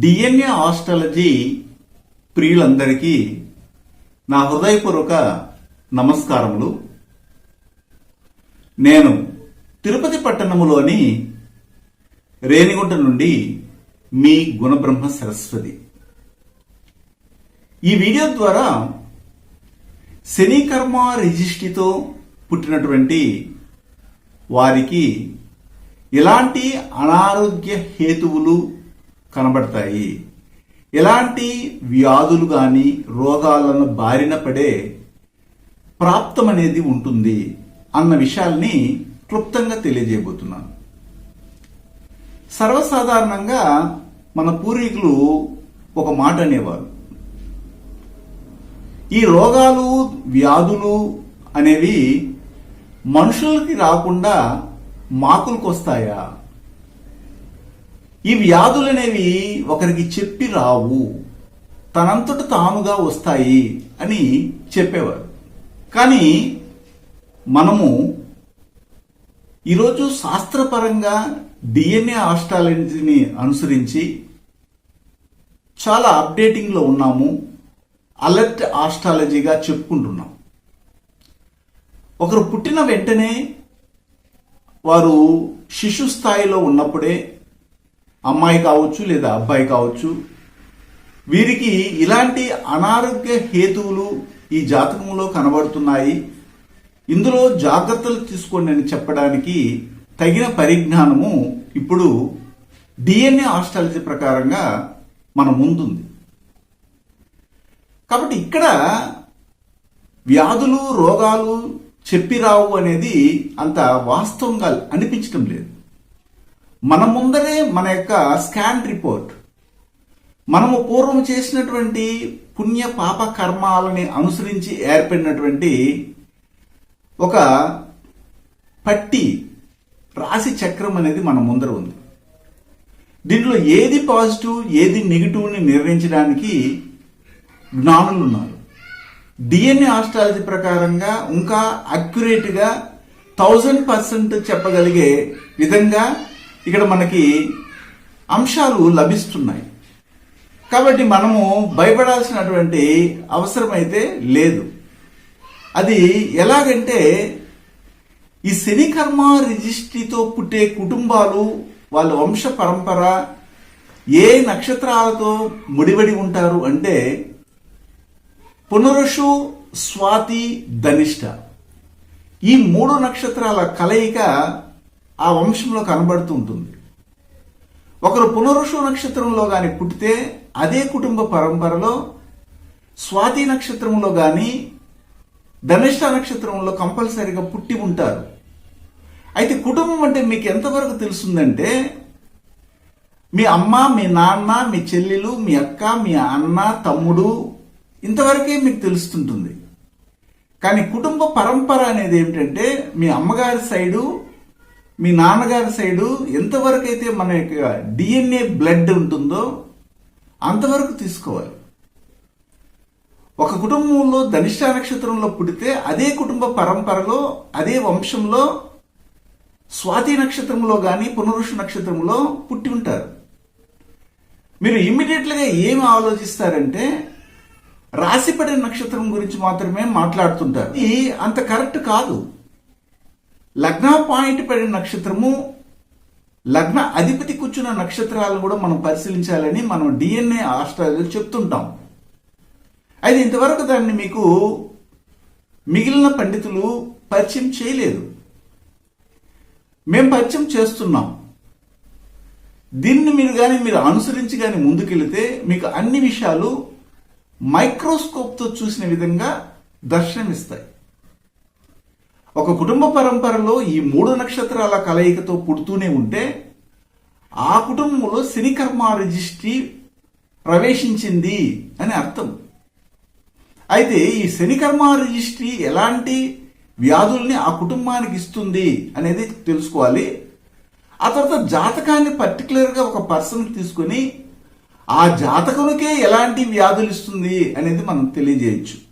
DNA astrology ప్రియులందరికీ నా హృదయపూర్వక నమస్కారములు. నేను తిరుపతి పట్టణములోని రేణిగుంట నుండి మీ గుణబ్రహ్మ సరస్వతి. ఈ వీడియో ద్వారా శనికర్మ రిజిస్ట్రీతో పుట్టినటువంటి వారికి ఎలాంటి అనారోగ్య హేతువులు కనబడతాయి. ఎలాంటి వ్యాధులు కానీ రోగాలను బారిన పడే ప్రాప్తం అనేది ఉంటుంది అన్న విషయాల్ని క్లుప్తంగా తెలియజేయబోతున్నాను. సర్వసాధారణంగా మన పూర్వీకులు ఒక మాట అనేవారు. ఈ రోగాలు వ్యాధులు అనేవి మనుషులకి రాకుండా మాకులకు వస్తాయా ఈ వ్యాధులనేవి ఒకరికి చెప్పి రావు. తనంతట తానుగా వస్తాయి అని చెప్పేవారు. కానీ మనము ఈరోజు శాస్త్రపరంగా డిఎన్ఏ ఆస్ట్రాలజీని అనుసరించి చాలా అప్డేటింగ్లో ఉన్నాము. అలర్ట్ ఆస్ట్రాలజీగా చెప్పుకుంటున్నాం. ఒకరు పుట్టిన వెంటనే వారు శిశు స్థాయిలో ఉన్నప్పుడే అమ్మాయి కావచ్చు లేదా అబ్బాయి కావచ్చు వీరికి ఇలాంటి అనారోగ్య హేతువులు ఈ జాతకంలో కనబడుతున్నాయి. ఇందులో జాగ్రత్తలు తీసుకోండి అని చెప్పడానికి తగిన పరిజ్ఞానము ఇప్పుడు డిఎన్ఏ ఆస్ట్రాలజీ ప్రకారంగా మన ముందుంది. కాబట్టి ఇక్కడ వ్యాధులు రోగాలు చెప్పి రావు అనేది అంత వాస్తవంగా అనిపించడం లేదు. మన ముందరే మన యొక్క స్కాన్ రిపోర్ట్. మనము పూర్వం చేసినటువంటి పుణ్య పాప కర్మాలని అనుసరించి ఏర్పడినటువంటి ఒక పట్టి రాశి చక్రం అనేది మన ముందర ఉంది. దీంట్లో ఏది పాజిటివ్ ఏది నెగిటివ్ని నిర్ణయించడానికి జ్ఞానులు ఉన్నారు. డిఎన్ఏ ఆస్ట్రాలజీ ప్రకారంగా ఇంకా అక్యురేట్గా థౌజండ్ పర్సెంట్ చెప్పగలిగే విధంగా ఇక్కడ మనకి అంశాలు లభిస్తున్నాయి. కాబట్టి మనము భయపడాల్సినటువంటి అవసరం అయితే లేదు. అది ఎలాగంటే ఈ శని కర్మ రిజిస్ట్రీతో పుట్టే కుటుంబాలు వాళ్ళ వంశ పరంపర ఏ నక్షత్రాలతో ముడిపడి ఉంటారు అంటే పునరుషు స్వాతి ధనిష్ట. ఈ మూడు నక్షత్రాల కలయిక ఆ వంశంలో కనబడుతూ ఉంటుంది. ఒకరు పునరుషు నక్షత్రంలో గాని పుట్టితే అదే కుటుంబ పరంపరలో స్వాతి నక్షత్రంలో గాని ధనిష్ట నక్షత్రంలో కంపల్సరీగా పుట్టి ఉంటారు. అయితే కుటుంబం అంటే మీకు ఎంతవరకు తెలుసుందంటే మీ అమ్మ మీ నాన్న మీ చెల్లెలు మీ అక్క మీ అన్న తమ్ముడు ఇంతవరకే మీకు తెలుస్తుంటుంది. కానీ కుటుంబ పరంపర అనేది ఏమిటంటే మీ అమ్మగారి సైడు మీ నాన్నగారి సైడు ఎంతవరకు అయితే మన యొక్క డిఎన్ఏ బ్లడ్ ఉంటుందో అంతవరకు తీసుకోవాలి. ఒక కుటుంబంలో ధనిష్ట నక్షత్రంలో పుడితే అదే కుటుంబ పరంపరలో అదే వంశంలో స్వాతి నక్షత్రంలో కానీ పునరుషు నక్షత్రంలో పుట్టి ఉంటారు. మీరు ఇమ్మీడియట్గా ఏమి ఆలోచిస్తారంటే రాశిపడిన నక్షత్రం గురించి మాత్రమే మాట్లాడుతుంటారు. ఇది అంత కరెక్ట్ కాదు. లగ్న పాయింట్ పడిన నక్షత్రము లగ్న అధిపతి కూర్చున్న నక్షత్రాలను కూడా మనం పరిశీలించాలని మనం డిఎన్ఏ ఆస్ట్రాలజీ చెప్తుంటాం. అయితే ఇంతవరకు దాన్ని మీకు మిగిలిన పండితులు పరిచయం చేయలేదు. మేము పరిచయం చేస్తున్నాం. దీన్ని మీరు కానీ మీరు అనుసరించి కానీ ముందుకెళితే మీకు అన్ని విషయాలు మైక్రోస్కోప్తో చూసిన విధంగా దర్శనమిస్తాయి. ఒక కుటుంబ పరంపరలో ఈ మూడు నక్షత్రాల కలయికతో పుడుతూనే ఉంటే ఆ కుటుంబంలో శని కర్మ రిజిస్ట్రీ ప్రవేశించింది అని అర్థం. అయితే ఈ శని కర్మ రిజిస్ట్రీ ఎలాంటి వ్యాధుల్ని ఆ కుటుంబానికి ఇస్తుంది అనేది తెలుసుకోవాలి. ఆ తర్వాత జాతకాన్ని పర్టికులర్గా ఒక పర్సన్ తీసుకొని ఆ జాతకునికే ఎలాంటి వ్యాధులు ఇస్తుంది అనేది మనం తెలియజేయచ్చు.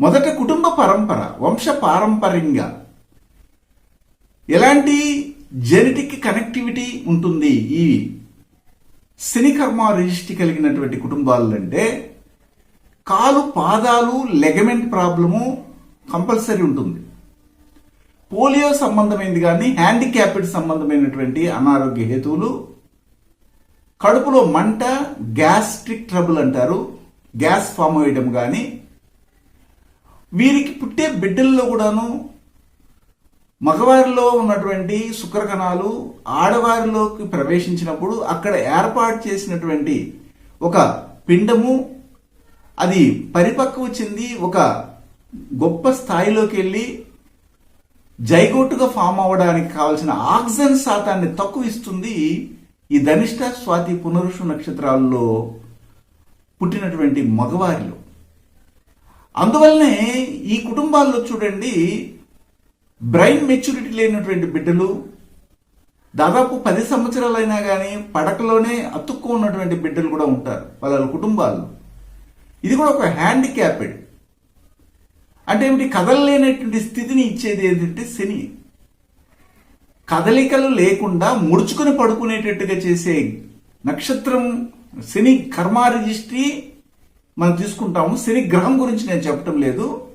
మొదట కుటుంబ పరంపర వంశ పారంపర్యంగా. ఎలాంటి జెనెటిక్ కనెక్టివిటీ ఉంటుంది ఈ శనికర్మ రిజిస్ట్రీ కలిగినటువంటి కుటుంబాలు అంటే కాలు పాదాలు లెగమెంట్ ప్రాబ్లము కంపల్సరీ ఉంటుంది. పోలియో సంబంధమైనది కానీ హ్యాండిక్యాప్డ్ సంబంధమైనటువంటి అనారోగ్య హేతువులు కడుపులో మంట గ్యాస్ట్రిక్ ట్రబుల్ అంటారు గ్యాస్ ఫామ్ అయ్యడం కానీ వీరికి పుట్టే బిడ్డల్లో కూడాను మగవారిలో ఉన్నటువంటి శుక్రకణాలు ఆడవారిలోకి ప్రవేశించినప్పుడు అక్కడ ఏర్పాటు చేసినటువంటి ఒక పిండము అది పరిపక్వ చెంది ఒక గొప్ప స్థాయిలోకి వెళ్ళి జైగోటుగా ఫామ్ అవ్వడానికి కావలసిన ఆక్సిజన్ శాతాన్ని తక్కువ ఇస్తుంది ఈ ధనిష్ట స్వాతి పునరుషు నక్షత్రాల్లో పుట్టినటువంటి మగవారిలో. అందువల్లనే ఈ కుటుంబాల్లో చూడండి బ్రెయిన్ మెచ్యూరిటీ లేనటువంటి బిడ్డలు దాదాపు పది సంవత్సరాలైనా కానీ పడకలోనే అతుక్కు ఉన్నటువంటి బిడ్డలు కూడా ఉంటారు వాళ్ళ కుటుంబాల్లో. ఇది కూడా ఒక హ్యాండిక్యాప్డ్ అంటే ఏమిటి? కదలలేనటువంటి స్థితిని ఇచ్చేది ఏంటంటే శని. కదలికలు లేకుండా ముడుచుకుని పడుకునేటట్టుగా చేసే నక్షత్రం శని కర్మ రిజిస్ట్రీ మనం తీసుకుంటాము. శని గ్రహం గురించి నేను చెప్పటం లేదు.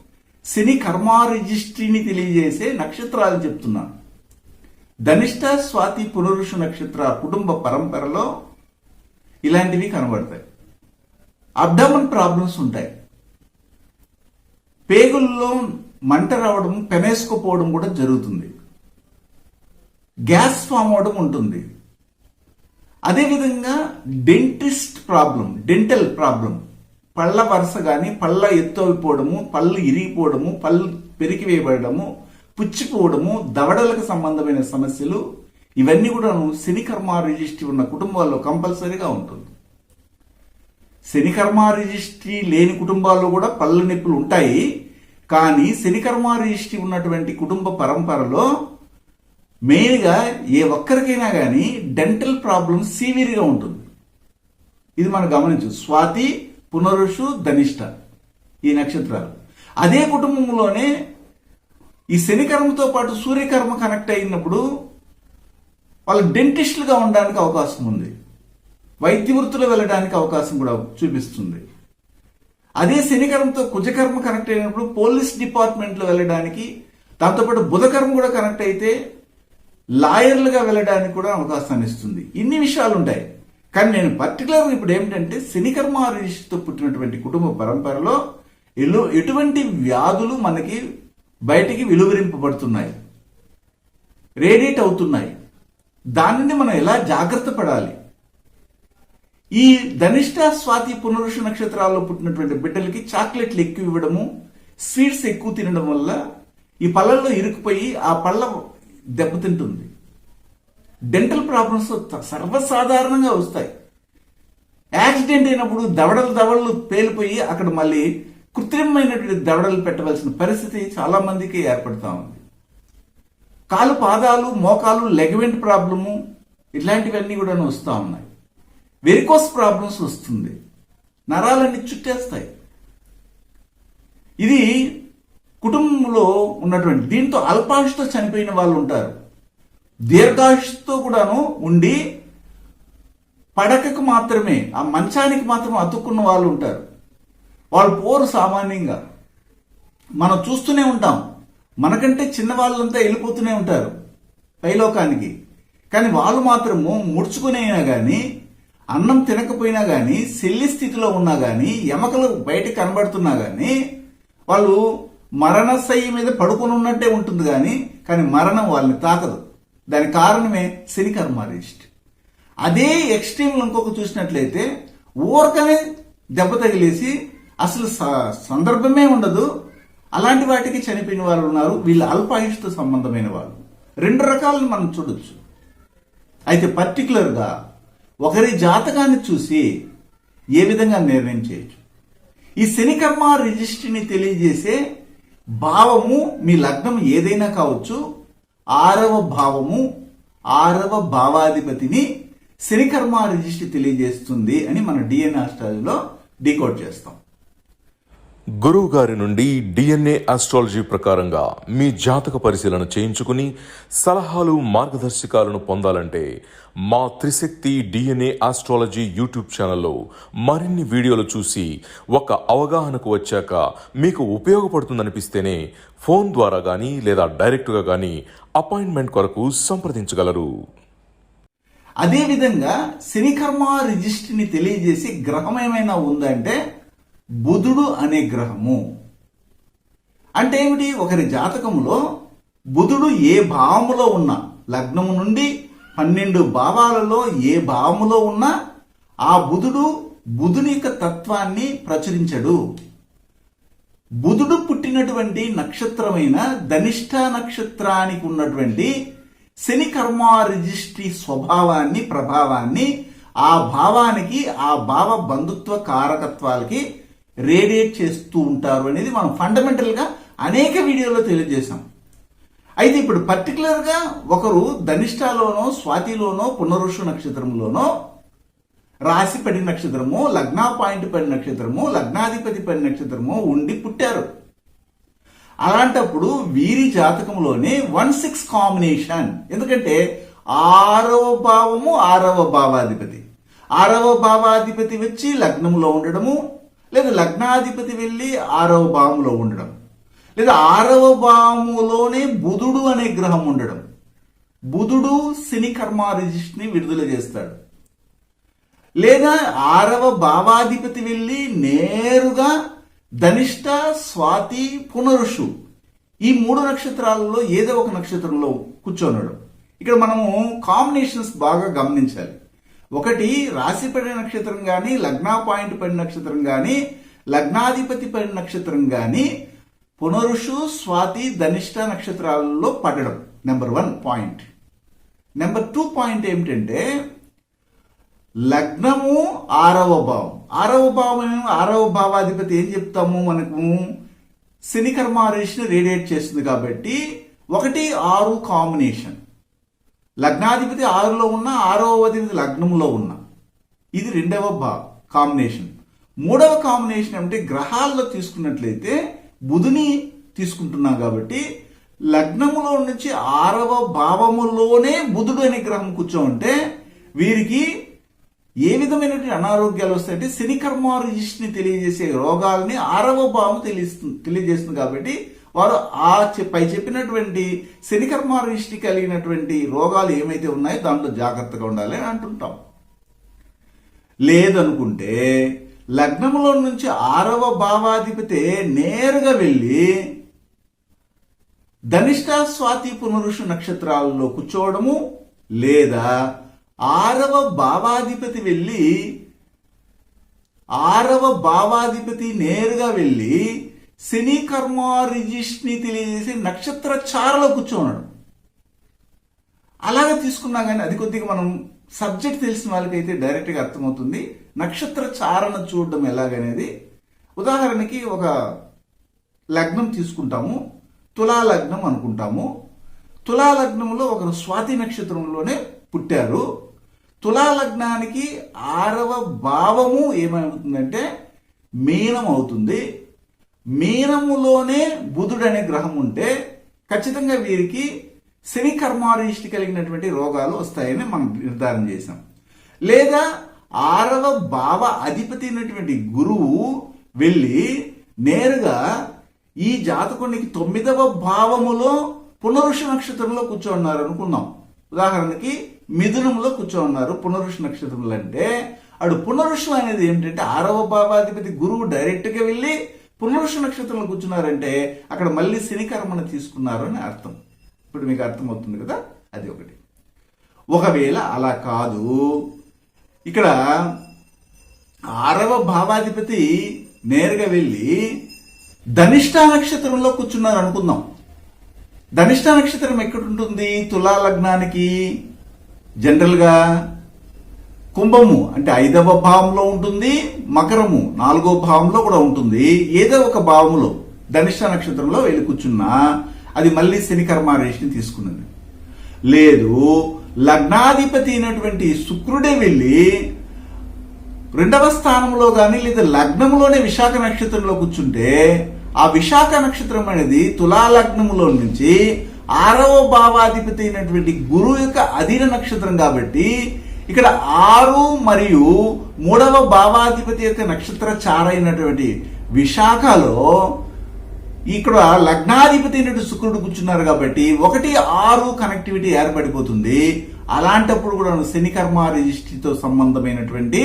శని కర్మ రిజిస్ట్రీని తెలియజేసే నక్షత్రాలు చెప్తున్నాను ధనిష్ట స్వాతి పునరుషు నక్షత్ర కుటుంబ పరంపరలో ఇలాంటివి కనబడతాయి. అబ్డమన్ ప్రాబ్లమ్స్ ఉంటాయి. పేగుల్లో మంట రావడం పెనేసుకుపోవడం కూడా జరుగుతుంది. గ్యాస్ ఫామ్ అవడం ఉంటుంది. అదేవిధంగా డెంటిస్ట్ ప్రాబ్లం డెంటల్ ప్రాబ్లం. పళ్ళ వరుస కానీ పళ్ళ ఎత్తు అయిపోవడము పళ్ళు ఇరిగిపోవడము పళ్ళు పెరిగివేయబడము పుచ్చిపోవడము దవడలకు సంబంధమైన సమస్యలు ఇవన్నీ కూడాను శనికర్మ రిజిస్ట్రీ ఉన్న కుటుంబాల్లో కంపల్సరీగా ఉంటుంది. శనికర్మ రిజిస్ట్రీ లేని కుటుంబాల్లో కూడా పళ్ళ నొప్పులు ఉంటాయి. కానీ శనికర్మ రిజిస్ట్రీ ఉన్నటువంటి కుటుంబ పరంపరలో మెయిన్గా ఏ ఒక్కరికైనా కానీ డెంటల్ ప్రాబ్లం సీవియర్గా ఉంటుంది. ఇది మనం గమనించు. స్వాతి పునరుషు ధనిష్ట ఈ నక్షత్రాలు. అదే కుటుంబంలోనే ఈ శనికర్మతో పాటు సూర్యకర్మ కనెక్ట్ అయినప్పుడు వాళ్ళు డెంటిస్టులుగా ఉండడానికి అవకాశం ఉంది. వైద్య వృత్తిలో వెళ్ళడానికి అవకాశం కూడా చూపిస్తుంది. అదే శనికర్మతో కుజకర్మ కనెక్ట్ అయినప్పుడు పోలీస్ డిపార్ట్మెంట్లో వెళ్ళడానికి దాంతోపాటు బుధకర్మ కూడా కనెక్ట్ అయితే లాయర్లుగా వెళ్ళడానికి కూడా అవకాశాన్ని ఇస్తుంది. ఇన్ని విషయాలు ఉంటాయి. కానీ నేను పర్టికులర్గా ఇప్పుడు ఏమిటంటే శనికర్మ రిజిస్ట్తో పుట్టినటువంటి కుటుంబ పరంపరలో ఎలు ఎటువంటి వ్యాధులు మనకి బయటికి వెలువరింపబడుతున్నాయి. రేడియేట్ అవుతున్నాయి. దానిని మనం ఎలా జాగ్రత్త పడాలి? ఈ ధనిష్ట స్వాతి పునరుష నక్షత్రాల్లో పుట్టినటువంటి బిడ్డలకి చాక్లెట్లు ఎక్కువ ఇవ్వడము స్వీట్స్ ఎక్కువ తినడం వల్ల ఈ పళ్ళల్లో ఇరుక్కుపోయి ఆ పళ్ళ దెబ్బతింటుంది. డెంటల్ ప్రాబ్లమ్స్ సర్వసాధారణంగా వస్తాయి. యాక్సిడెంట్ అయినప్పుడు దవడలు దవడలు పేలిపోయి అక్కడ మళ్ళీ కృత్రిమమైనటువంటి దవడలు పెట్టవలసిన పరిస్థితి చాలా మందికి ఏర్పడుతూ ఉంది. కాలు పాదాలు మోకాలు లెగమెంట్ ప్రాబ్లము ఇట్లాంటివన్నీ కూడా వస్తూ ఉన్నాయి. వెరికోస్ ప్రాబ్లమ్స్ వస్తుంది. నరాలన్నీ చుట్టేస్తాయి. ఇది కుటుంబంలో ఉన్నటువంటి దీంతో అల్పాయుషతో చనిపోయిన వాళ్ళు ఉంటారు. దీర్ఘాయుషతో కూడాను ఉండి పడకకు మాత్రమే ఆ మంచానికి మాత్రం అతుక్కున్న వాళ్ళు ఉంటారు. వాళ్ళు పోరు సామాన్యంగా. మనం చూస్తూనే ఉంటాం. మనకంటే చిన్న వాళ్ళంతా వెళ్ళిపోతూనే ఉంటారు పైలోకానికి. కానీ వాళ్ళు మాత్రము ముడుచుకునైనా కానీ అన్నం తినకపోయినా కానీ శల్లి స్థితిలో ఉన్నా కానీ ఎమకలు బయట కనబడుతున్నా కానీ వాళ్ళు మరణశయ్య మీద పడుకుని ఉన్నట్టే ఉంటుంది కానీ కానీ మరణం వాళ్ళని తాకదు. దాని కారణమే శని రిజిస్ట్ అదే ఎక్స్ట్రీమ్లు ఇంకొక చూసినట్లయితే ఊరకనే దెబ్బ తగిలేసి అసలు స- సందర్భమే ఉండదు. అలాంటి వాటికి చనిపోయిన వాళ్ళు ఉన్నారు. వీళ్ళు అల్పాయుష్తో సంబంధమైన వాళ్ళు. రెండు రకాలను మనం చూడొచ్చు. అయితే పర్టికులర్గా ఒకరి జాతకాన్ని చూసి ఏ విధంగా నిర్ణయం చేయొచ్చు? ఈ శనికర్మ రిజిస్ట్రీని తెలియజేసే భావము మీ లగ్నం ఏదైనా కావచ్చు ఆరవ భావము ఆరవ భావాధిపతిని శనికర్మ రిజిస్ట్రీ తెలియజేస్తుంది అని మన డిఎన్ఏ ఆస్ట్రాలజీలో డీకోడ్ చేస్తాం. గురువు గారి నుండి డిఎన్ఏ ఆస్ట్రాలజీ ప్రకారంగా మీ జాతక పరిశీలన చేయించుకుని సలహాలు మార్గదర్శకాలను పొందాలంటే మా త్రిశక్తి డిఎన్ఏ ఆస్ట్రాలజీ యూట్యూబ్ ఛానల్లో మరిన్ని వీడియోలు చూసి ఒక అవగాహనకు వచ్చాక మీకు ఉపయోగపడుతుందనిపిస్తేనే ఫోన్ ద్వారా కానీ లేదా డైరెక్ట్గా కానీ అపాయింట్మెంట్ కొరకు సంప్రదించగలరు. అదేవిధంగా శనికర్మ రిజిస్ట్రీని తెలియజేసి గ్రహం ఏమైనా ఉందంటే బుధుడు అనే గ్రహము. అంటే ఏమిటి? ఒకరి జాతకంలో బుధుడు ఏ భావములో ఉన్నా లగ్నము నుండి పన్నెండు భావాలలో ఏ భావములో ఉన్నా ఆ బుధుడు బుధుని యొక్క తత్వాన్ని ప్రచురించడు. బుధుడు పుట్టినటువంటి నక్షత్రమైన ధనిష్ట నక్షత్రానికి ఉన్నటువంటి శని కర్మ రిజిస్ట్రీ స్వభావాన్ని ప్రభావాన్ని ఆ భావానికి ఆ భావ బంధుత్వ కారకత్వాలకి రేడియేట్ చేస్తూ ఉంటారు అనేది మనం ఫండమెంటల్గా అనేక వీడియోలో తెలియజేశాం. అయితే ఇప్పుడు పర్టికులర్గా ఒకరు ధనిష్టాలోనో స్వాతిలోనో పునరుషు నక్షత్రంలోనో రాశి పడి నక్షత్రము లగ్నా పాయింట్ పడి నక్షత్రము లగ్నాధిపతి పడి నక్షత్రము ఉండి పుట్టారు. అలాంటప్పుడు వీరి జాతకంలోనే వన్ సిక్స్ కాంబినేషన్. ఎందుకంటే ఆరవ భావము ఆరవ భావాధిపతి. ఆరవ భావాధిపతి వచ్చి లగ్నంలో ఉండడము లేదా లగ్నాధిపతి వెళ్ళి ఆరవ భావంలో ఉండడం లేదా ఆరవ భావములోనే బుధుడు అనే గ్రహం ఉండడం బుధుడు శని కర్మ రిజిస్ట్ని విడుదల చేస్తాడు. లేదా ఆరవ భావాధిపతి వెళ్ళి నేరుగా ధనిష్ట స్వాతి పునరుషు ఈ మూడు నక్షత్రాలలో ఏదో ఒక నక్షత్రంలో కూర్చోనడం ఇక్కడ మనము కాంబినేషన్స్ బాగా గమనించాలి. ఒకటి రాశి పడిన నక్షత్రం కానీ లగ్నా పాయింట్ పడిన నక్షత్రం కానీ లగ్నాధిపతి పడిన నక్షత్రం కానీ పునరుషు స్వాతి ధనిష్ట నక్షత్రాలలో పడడం. Number one point number two point ఏమిటంటే లగ్నము ఆరవ భావం. ఆరవ భావం ఆరవ భావాధిపతి ఏం చెప్తాము మనకు? శని కర్మారేషన్ రేడియేట్ చేస్తుంది కాబట్టి ఒకటి ఆరు కాంబినేషన్ లగ్నాధిపతి ఆరులో ఉన్న ఆరవ అధిపతి లగ్నంలో ఉన్న. ఇది రెండవ భా కాంబినేషన్ మూడవ కాంబినేషన్ ఏమంటే? గ్రహాల్లో తీసుకున్నట్లయితే బుధుని తీసుకుంటున్నాం కాబట్టి లగ్నములో నుంచి ఆరవ భావములోనే బుధుడు అనే గ్రహం కూర్చోంటే వీరికి ఏ విధమైనటువంటి అనారోగ్యాలు వస్తాయంటే శని కర్మారుజిష్ని తెలియజేసే రోగాల్ని ఆరవ భావం తెలియస్తుంది తెలియజేస్తుంది కాబట్టి వారు ఆ పై చెప్పినటువంటి శనికర్మ కలిగినటువంటి రోగాలు ఏమైతే ఉన్నాయో దాంట్లో జాగ్రత్తగా ఉండాలి అని అంటుంటాం. లేదనుకుంటే లగ్నంలో నుంచి ఆరవ భావాధిపతి నేరుగా వెళ్ళి ధనిష్ట స్వాతి పునరుషు నక్షత్రాలలో కూర్చోవడము లేదా ఆరవ భావాధిపతి వెళ్ళి ఆరవ భావాధిపతి నేరుగా వెళ్ళి శని కర్మ రిజిష్ని తెలియజేసి నక్షత్ర చారలో కూర్చోన్నాడు అలాగే తీసుకున్నా కానీ అది కొద్దిగా మనం సబ్జెక్ట్ తెలిసిన వాళ్ళకైతే డైరెక్ట్గా అర్థమవుతుంది. నక్షత్ర చారణ చూడడం ఎలాగనేది. ఉదాహరణకి ఒక లగ్నం తీసుకుంటాము. తులా లగ్నం అనుకుంటాము. తులా లగ్నంలో ఒకరు స్వాతి నక్షత్రంలోనే పుట్టారు. తులా లగ్నానికి ఆరవ భావము ఏమవుతుందంటే మీనం అవుతుంది మీనములోనే బుధుడు అనే గ్రహం ఉంటే ఖచ్చితంగా వీరికి శని కర్మారిష్టి కలిగినటువంటి రోగాలు వస్తాయని మనం నిర్ధారణ చేసాం లేదా ఆరవ భావ అధిపతి అయినటువంటి గురువు వెళ్ళి నేరుగా ఈ జాతకునికి తొమ్మిదవ భావములో పునరుష నక్షత్రంలో కూర్చోన్నారు అనుకుందాం. ఉదాహరణకి మిథునంలో కూర్చోన్నారు పునరుష నక్షత్రములు అంటే అడు పునరుషం అనేది ఏంటంటే ఆరవ భావాధిపతి గురువు డైరెక్ట్గా వెళ్ళి పునరుష నక్షత్రంలో కూర్చున్నారంటే అక్కడ మళ్ళీ శని కర్మను తీసుకున్నారు అని అర్థం. ఇప్పుడు మీకు అర్థమవుతుంది కదా? అది ఒకటి. ఒకవేళ అలా కాదు ఇక్కడ ఆరవ భావాధిపతి నేరుగా వెళ్ళి ధనిష్ట నక్షత్రంలో కూర్చున్నారు అనుకుందాం. ధనిష్ట నక్షత్రం ఎక్కడుంటుంది? తులా లగ్నానికి జనరల్గా కుంభము అంటే ఐదవ భావంలో ఉంటుంది మకరము నాలుగో భావంలో కూడా ఉంటుంది. ఏదో ఒక భావంలో ధనిష్ట నక్షత్రంలో వెళ్ళి కూర్చున్నా అది మళ్ళీ శనికర్మారేషిని తీసుకున్నది. లేదు లగ్నాధిపతి అయినటువంటి శుక్రుడే వెళ్ళి రెండవ స్థానంలో కానీ లేదా లగ్నంలోనే విశాఖ నక్షత్రంలో కూర్చుంటే ఆ విశాఖ నక్షత్రం అనేది తులా లగ్నములో నుంచి ఆరవ భావాధిపతి అయినటువంటి గురువు యొక్క అధీన నక్షత్రం కాబట్టి ఇక్కడ ఆరు మరియు మూడవ భావాధిపతి యొక్క నక్షత్ర చార అయినటువంటి విశాఖలో ఇక్కడ లగ్నాధిపతి అయినటువంటి శుక్రుడు కూర్చున్నారు కాబట్టి ఒకటి ఆరు కనెక్టివిటీ ఏర్పడిపోతుంది. అలాంటప్పుడు కూడా శని కర్మ రిజిస్ట్రీతో సంబంధమైనటువంటి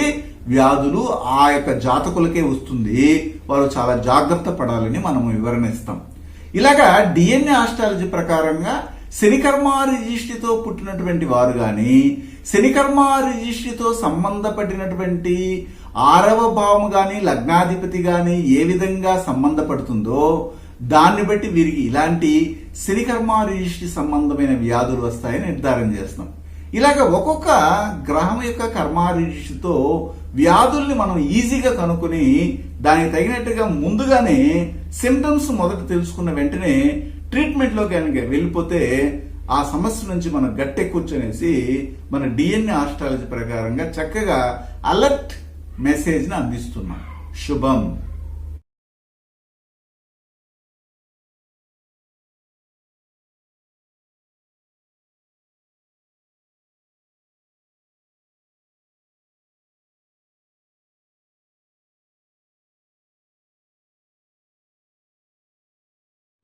వ్యాధులు ఆ యొక్క జాతకులకే వస్తుంది. వారు చాలా జాగ్రత్త పడాలని మనం వివరణ ఇస్తాం ఇలాగా డిఎన్ఏ ఆస్ట్రాలజీ ప్రకారంగా శనికర్మ రిజిస్ట్రీతో పుట్టినటువంటి వారు కానీ శనికర్మ రిజిస్ట్రీతో సంబంధపడినటువంటి ఆరవ భావం కానీ లగ్నాధిపతి కానీ ఏ విధంగా సంబంధపడుతుందో దాన్ని బట్టి వీరికి ఇలాంటి శనికర్మ రిజిస్ట్రీ సంబంధమైన వ్యాధులు వస్తాయని నిర్ధారణ చేస్తాం ఇలాగ ఒక్కొక్క గ్రహం యొక్క కర్మారిష్టితో వ్యాధుల్ని మనం ఈజీగా కనుక్కొని దానికి తగినట్టుగా ముందుగానే సిమ్టమ్స్ మొదట తెలుసుకున్న వెంటనే ట్రీట్మెంట్లో కనుక వెళ్ళిపోతే ఆ సమస్య నుంచి మనం గట్టెక్కూర్చనేసి మన డిఎన్ఏ ఆస్ట్రాలజీ ప్రకారంగా చక్కగా అలర్ట్ మెసేజ్ని అందిస్తున్నాం. శుభం.